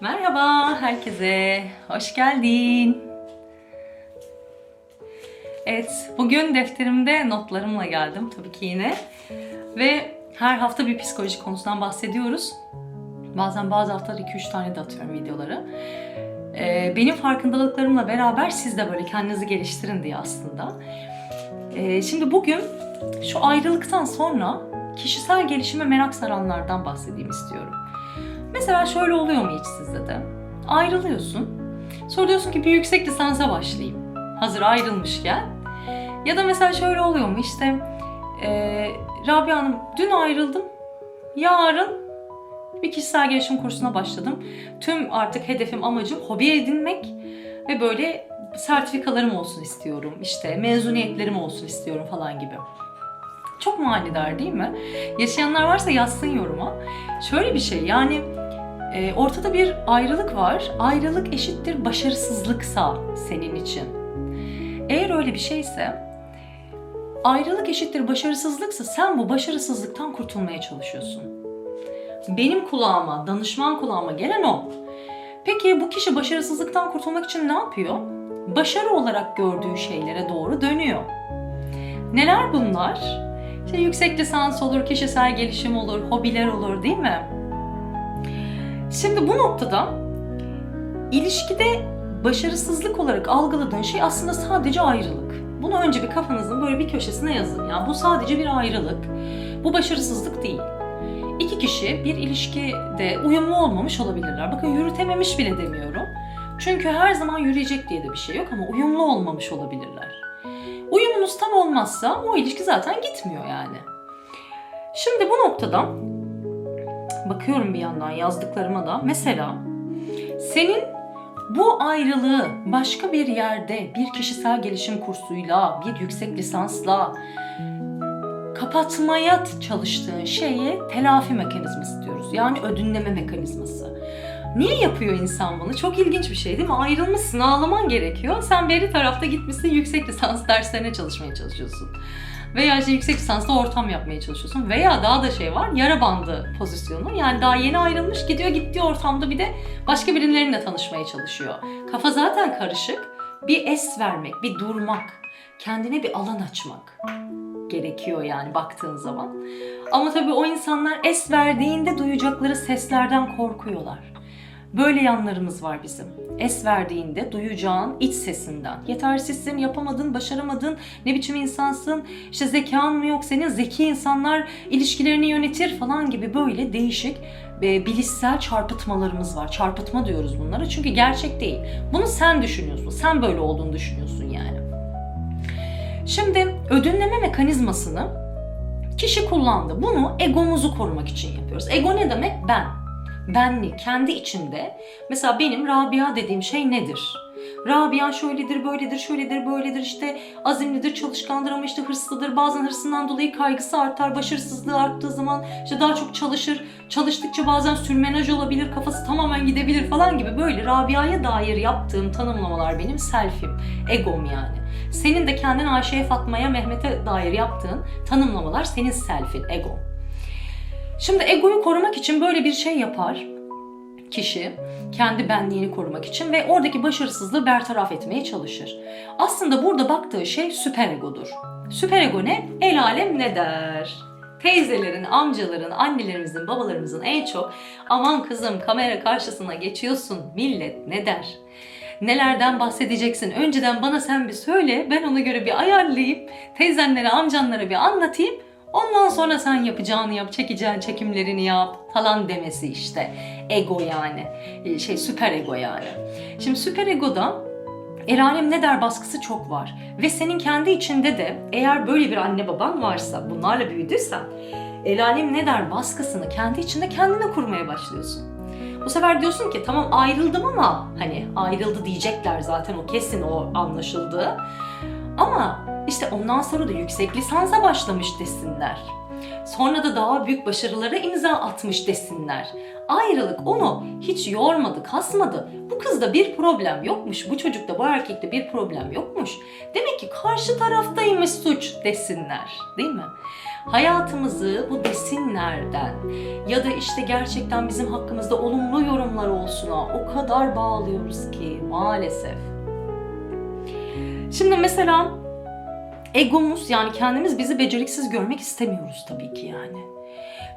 Merhaba herkese, hoş geldin. Evet, bugün defterimde notlarımla geldim tabii ki yine. Ve her hafta bir psikoloji konusundan bahsediyoruz. Bazen bazı haftalar 2-3 tane de atıyorum videoları. Ee, benim farkındalıklarımla beraber siz de böyle kendinizi geliştirin diye aslında. Ee, şimdi bugün şu ayrılıktan sonra kişisel gelişime merak saranlardan bahsedeyim istiyorum. Mesela şöyle oluyor mu hiç sizde de? Ayrılıyorsun. Sonra diyorsun ki bir yüksek lisansa başlayayım. Hazır ayrılmışken. Ya da mesela şöyle oluyor mu işte e, Rabia Hanım dün ayrıldım. Yarın bir kişisel gelişim kursuna başladım. Tüm artık hedefim, amacım hobi edinmek ve böyle sertifikalarım olsun istiyorum. İşte mezuniyetlerim olsun istiyorum falan gibi. Çok manidar değil mi? Yaşayanlar varsa yazsın yoruma. Şöyle bir şey yani e, ortada bir ayrılık var. Ayrılık eşittir başarısızlıksa senin için. Eğer öyle bir şeyse ayrılık eşittir başarısızlıksa sen bu başarısızlıktan kurtulmaya çalışıyorsun. Benim kulağıma, danışman kulağıma gelen o. Peki bu kişi başarısızlıktan kurtulmak için ne yapıyor? Başarı olarak gördüğü şeylere doğru dönüyor. Neler bunlar? İşte yüksek lisans olur, kişisel gelişim olur, hobiler olur değil mi? Şimdi bu noktada ilişkide başarısızlık olarak algıladığın şey aslında sadece ayrılık. Bunu önce bir kafanızın böyle bir köşesine yazın. Yani bu sadece bir ayrılık. Bu başarısızlık değil. İki kişi bir ilişkide uyumlu olmamış olabilirler. Bakın yürütememiş bile demiyorum. Çünkü her zaman yürüyecek diye de bir şey yok ama uyumlu olmamış olabilirler. Uyumunuz tam olmazsa o ilişki zaten gitmiyor yani. Şimdi bu noktada bakıyorum bir yandan yazdıklarıma da mesela senin bu ayrılığı başka bir yerde bir kişisel gelişim kursuyla, bir yüksek lisansla kapatmaya çalıştığın şeye telafi mekanizması diyoruz. Yani ödünleme mekanizması. Niye yapıyor insan bunu? Çok ilginç bir şey değil mi? Ayrılmışsın, ağlaman gerekiyor. Sen beri tarafta gitmişsin yüksek lisans derslerine çalışmaya çalışıyorsun. Veya işte yüksek lisansla ortam yapmaya çalışıyorsun. Veya daha da şey var, yara bandı pozisyonu. Yani daha yeni ayrılmış, gidiyor gittiği ortamda bir de başka birileriyle tanışmaya çalışıyor. Kafa zaten karışık. Bir es vermek, bir durmak, kendine bir alan açmak gerekiyor yani baktığın zaman. Ama tabii o insanlar es verdiğinde duyacakları seslerden korkuyorlar. Böyle yanlarımız var bizim. Es verdiğinde duyacağın iç sesinden. Yetersizsin, yapamadın, başaramadın, ne biçim insansın, işte zekan mı yok senin, zeki insanlar ilişkilerini yönetir falan gibi böyle değişik e, bilişsel çarpıtmalarımız var. Çarpıtma diyoruz bunlara çünkü gerçek değil. Bunu sen düşünüyorsun, sen böyle olduğunu düşünüyorsun yani. Şimdi ödünleme mekanizmasını kişi kullandı. Bunu egomuzu korumak için yapıyoruz. Ego ne demek? Ben benlik, kendi içimde. Mesela benim Rabia dediğim şey nedir? Rabia şöyledir, böyledir, şöyledir, böyledir, işte azimlidir, çalışkandır ama işte hırslıdır. Bazen hırsından dolayı kaygısı artar, başarısızlığı arttığı zaman işte daha çok çalışır. Çalıştıkça bazen sürmenaj olabilir, kafası tamamen gidebilir falan gibi böyle Rabia'ya dair yaptığım tanımlamalar benim selfim, egom yani. Senin de kendin Ayşe'ye, Fatma'ya, Mehmet'e dair yaptığın tanımlamalar senin selfin, egon. Şimdi egoyu korumak için böyle bir şey yapar kişi kendi benliğini korumak için ve oradaki başarısızlığı bertaraf etmeye çalışır. Aslında burada baktığı şey süper egodur. Süper ego ne? El alem ne der? Teyzelerin, amcaların, annelerimizin, babalarımızın en çok aman kızım kamera karşısına geçiyorsun millet ne der? Nelerden bahsedeceksin? Önceden bana sen bir söyle ben ona göre bir ayarlayayım. Teyzenlere, amcanlara bir anlatayım. Ondan sonra sen yapacağını yap, çekeceğin çekimlerini yap falan demesi işte. Ego yani. Ee, Şey süper ego yani. Şimdi süper egoda el alem ne der baskısı çok var. Ve senin kendi içinde de eğer böyle bir anne baban varsa, bunlarla büyüdüysen el alem ne der baskısını kendi içinde kendine kurmaya başlıyorsun. Bu sefer diyorsun ki tamam ayrıldım ama hani ayrıldı diyecekler zaten o kesin o anlaşıldı. Ama işte ondan sonra da yüksek lisansa başlamış desinler. Sonra da daha büyük başarılara imza atmış desinler. Ayrılık onu hiç yormadı, kasmadı. Bu kızda bir problem yokmuş, bu çocukta, bu erkekte bir problem yokmuş. Demek ki karşı taraftaymış suç desinler, değil mi? hayatımızı bu desinlerden ya da işte gerçekten bizim hakkımızda olumlu yorumlar olsuna o kadar bağlıyoruz ki maalesef. Şimdi mesela egomuz yani kendimiz bizi beceriksiz görmek istemiyoruz tabii ki yani.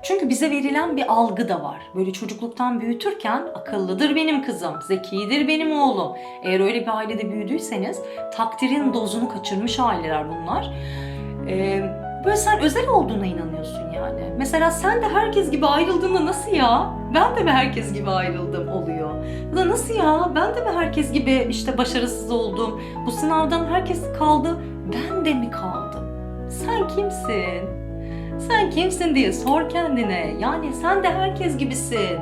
Çünkü bize verilen bir algı da var. Böyle çocukluktan büyütürken akıllıdır benim kızım, zekidir benim oğlum. Eğer öyle bir ailede büyüdüyseniz takdirin dozunu kaçırmış aileler bunlar. Ee, böyle sen özel olduğuna inanıyorsun yani. Mesela sen de herkes gibi ayrıldığında nasıl ya? Ben de mi herkes gibi ayrıldım oluyor? Ya da nasıl ya? Ben de mi herkes gibi işte başarısız oldum? Bu sınavdan herkes kaldı. Ben de mi kaldım? Sen kimsin? Sen kimsin diye sor kendine. Yani sen de herkes gibisin.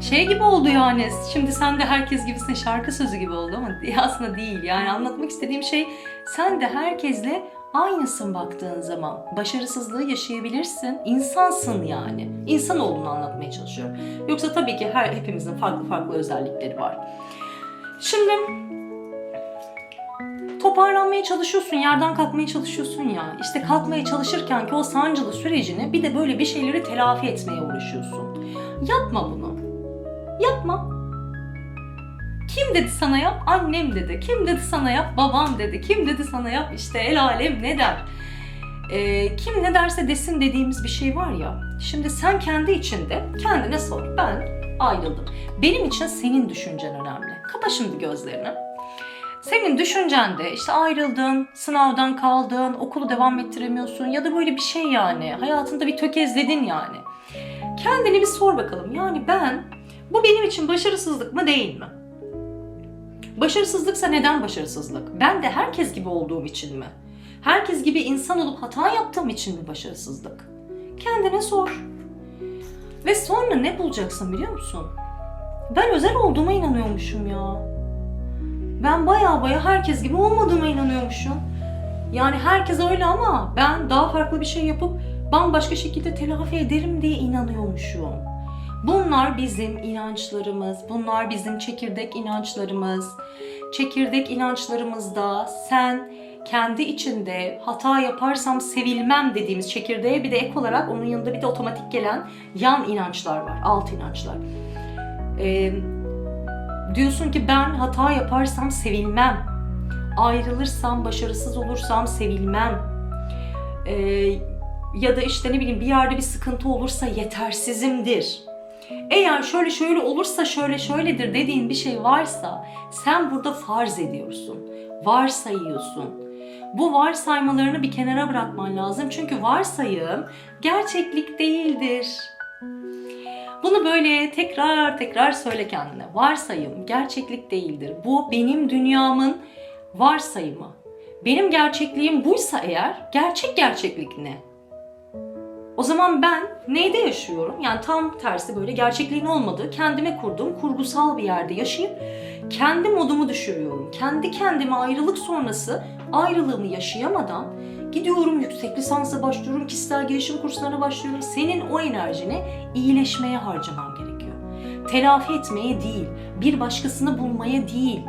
Şey gibi oldu yani. Şimdi sen de herkes gibisin şarkı sözü gibi oldu ama aslında değil. Yani anlatmak istediğim şey sen de herkesle aynısın baktığın zaman. Başarısızlığı yaşayabilirsin. İnsansın yani. İnsan olduğunu anlatmaya çalışıyorum. Yoksa tabii ki her hepimizin farklı farklı özellikleri var. Şimdi toparlanmaya çalışıyorsun, yerden kalkmaya çalışıyorsun ya. İşte kalkmaya çalışırken ki o sancılı sürecini bir de böyle bir şeyleri telafi etmeye uğraşıyorsun. Yapma bunu. Yapma. Kim dedi sana yap? Annem dedi. Kim dedi sana yap? Babam dedi. Kim dedi sana yap? İşte el alem ne der? Ee, kim ne derse desin dediğimiz bir şey var ya. Şimdi sen kendi içinde kendine sor. Ben ayrıldım. Benim için senin düşüncen önemli. Kapa şimdi gözlerini. Senin düşüncende işte ayrıldın, sınavdan kaldın, okulu devam ettiremiyorsun ya da böyle bir şey yani. Hayatında bir tökezledin yani. Kendine bir sor bakalım. Yani ben bu benim için başarısızlık mı değil mi? Başarısızlıksa neden başarısızlık? Ben de herkes gibi olduğum için mi? Herkes gibi insan olup hata yaptığım için mi başarısızlık? Kendine sor. Ve sonra ne bulacaksın biliyor musun? Ben özel olduğuma inanıyormuşum ya. Ben baya baya herkes gibi olmadığıma inanıyormuşum. Yani herkes öyle ama ben daha farklı bir şey yapıp bambaşka şekilde telafi ederim diye inanıyormuşum. Bunlar bizim inançlarımız, bunlar bizim çekirdek inançlarımız. Çekirdek inançlarımızda sen kendi içinde hata yaparsam sevilmem dediğimiz çekirdeğe bir de ek olarak onun yanında bir de otomatik gelen yan inançlar var, alt inançlar. Ee, diyorsun ki ben hata yaparsam sevilmem, ayrılırsam, başarısız olursam sevilmem. Ee, ya da işte ne bileyim bir yerde bir sıkıntı olursa yetersizimdir. Eğer şöyle şöyle olursa şöyle şöyledir dediğin bir şey varsa sen burada farz ediyorsun. Varsayıyorsun. Bu varsaymalarını bir kenara bırakman lazım. Çünkü varsayım gerçeklik değildir. Bunu böyle tekrar tekrar söyle kendine. Varsayım gerçeklik değildir. Bu benim dünyamın varsayımı. Benim gerçekliğim buysa eğer gerçek gerçeklik ne? O zaman ben neyde yaşıyorum? Yani tam tersi böyle gerçekliğin olmadığı, kendime kurduğum kurgusal bir yerde yaşayıp kendi modumu düşürüyorum. Kendi kendime ayrılık sonrası ayrılığımı yaşayamadan gidiyorum yüksek lisansa başlıyorum, kişisel gelişim kurslarına başlıyorum. Senin o enerjini iyileşmeye harcaman gerekiyor. Telafi etmeye değil, bir başkasını bulmaya değil.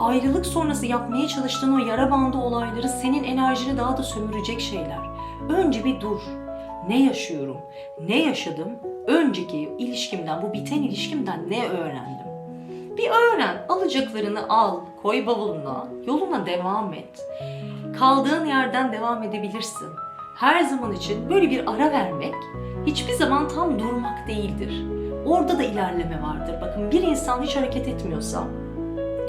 Ayrılık sonrası yapmaya çalıştığın o yara bandı olayları senin enerjini daha da sömürecek şeyler. Önce bir dur ne yaşıyorum, ne yaşadım, önceki ilişkimden, bu biten ilişkimden ne öğrendim? Bir öğren, alacaklarını al, koy bavuluna, yoluna devam et. Kaldığın yerden devam edebilirsin. Her zaman için böyle bir ara vermek hiçbir zaman tam durmak değildir. Orada da ilerleme vardır. Bakın bir insan hiç hareket etmiyorsa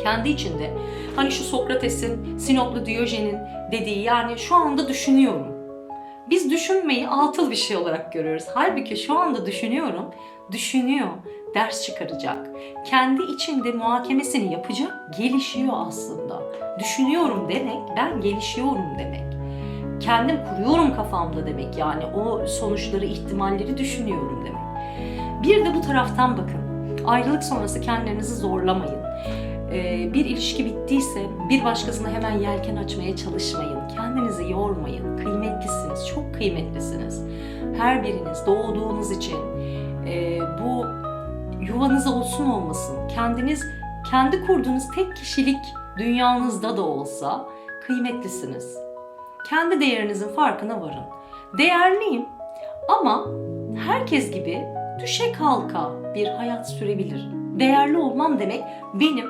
kendi içinde hani şu Sokrates'in, Sinoplu Diyojen'in dediği yani şu anda düşünüyorum biz düşünmeyi atıl bir şey olarak görüyoruz. Halbuki şu anda düşünüyorum, düşünüyor, ders çıkaracak. Kendi içinde muhakemesini yapacak, gelişiyor aslında. Düşünüyorum demek, ben gelişiyorum demek. Kendim kuruyorum kafamda demek yani o sonuçları, ihtimalleri düşünüyorum demek. Bir de bu taraftan bakın. Ayrılık sonrası kendinizi zorlamayın. Ee, bir ilişki bittiyse bir başkasına hemen yelken açmaya çalışmayın. Kendinizi yormayın. Kıymetlisiniz, çok kıymetlisiniz. Her biriniz doğduğunuz için e, bu yuvanız olsun olmasın. Kendiniz kendi kurduğunuz tek kişilik dünyanızda da olsa kıymetlisiniz. Kendi değerinizin farkına varın. Değerliyim ama herkes gibi düşe kalka bir hayat sürebilirim. Değerli olmam demek benim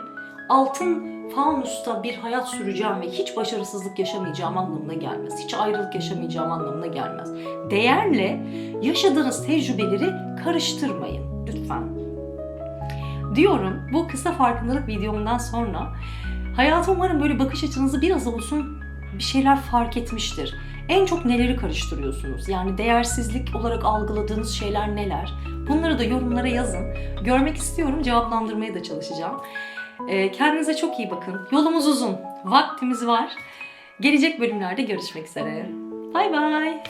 altın fanusta bir hayat süreceğim ve hiç başarısızlık yaşamayacağım anlamına gelmez. Hiç ayrılık yaşamayacağım anlamına gelmez. Değerle yaşadığınız tecrübeleri karıştırmayın lütfen. Diyorum bu kısa farkındalık videomdan sonra hayata umarım böyle bakış açınızı biraz olsun bir şeyler fark etmiştir. En çok neleri karıştırıyorsunuz? Yani değersizlik olarak algıladığınız şeyler neler? Bunları da yorumlara yazın. Görmek istiyorum, cevaplandırmaya da çalışacağım. Ee, kendinize çok iyi bakın. Yolumuz uzun, vaktimiz var. Gelecek bölümlerde görüşmek üzere. Bay bay.